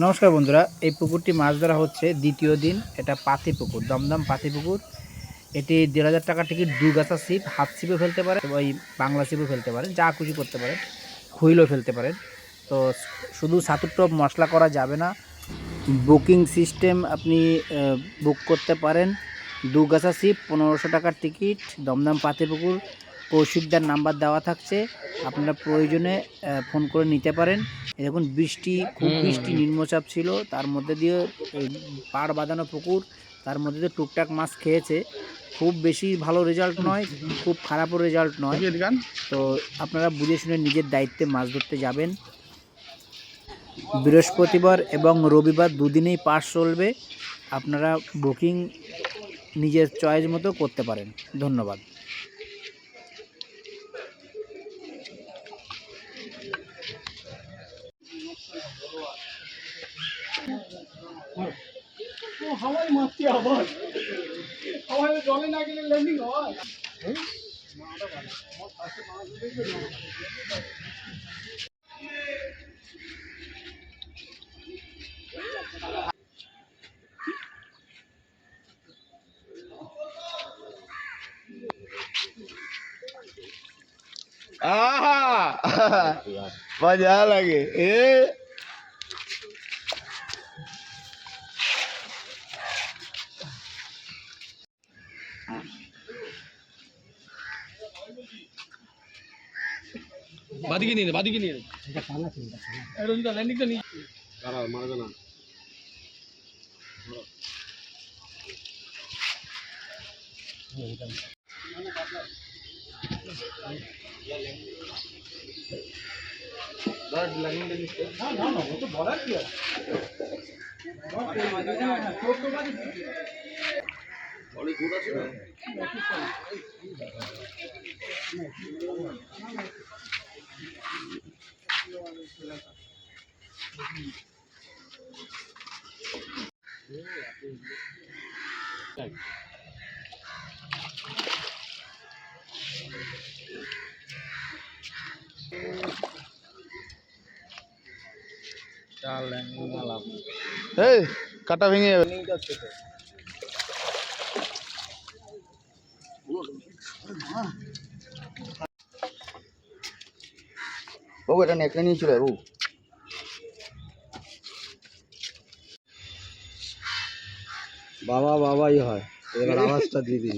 নমস্কার বন্ধুরা, এই পুকুরটি মাছ ধরা হচ্ছে দ্বিতীয় দিন। এটা পাতি পুকুর, দমদম পাতি পুকুর। এটি দেড় হাজার টাকা টিকিট, দুগাছা ছিপ, হাত ছিপে ফেলতে পারেন ওই বাংলা ছিপে ফেলতে পারেন যা খুশি করতে পারেন হুইলও ফেলতে পারেন তো শুধু সাতুর টপ মশলা করা যাবে না, বুকিং সিস্টেম আপনি বুক করতে পারেন। দুগাছা ছিপ, পনেরোশো টাকার টিকিট, দমদম পাতিপুকুর কৌশিকদার নাম্বার দেওয়া থাকছে। আপনারা প্রয়োজনে ফোন করে নিতে পারেন। দেখুন বৃষ্টি খুব বৃষ্টি নিম্নচাপ ছিল। তার মধ্যে দিয়ে এই পাড় বাঁধানো পুকুর তার মধ্যে দিয়ে টুকটাক মাছ খেয়েছে। খুব বেশি ভালো রেজাল্ট নয় খুব খারাপও রেজাল্ট নয়। তো আপনারা বুঝে শুনে নিজের দায়িত্বে মাছ ধরতে যাবেন। বৃহস্পতিবার এবং রবিবার দুদিনেই পাস চলবে। আপনারা বুকিং নিজের চয়েস মতো করতে পারেন। ধন্যবাদ। হাওয়াই মারছি আবার হাওয়াই জলে না গেলে ল্যান্ডিং হয় আহা মজা লাগে এ বাদিকে নিয়ে নে বাদিকে নিয়ে রঞ্জিতা ল্যান্ডিংটা নিয়ে না না না ও তো বলার এই কাটা ভেঙে যাবে বাবু এটা নেকড়ে নিয়ে চলে আয়, বাবু বাবা বাবাই হয় এবার আওয়াজটা দিয়ে দিন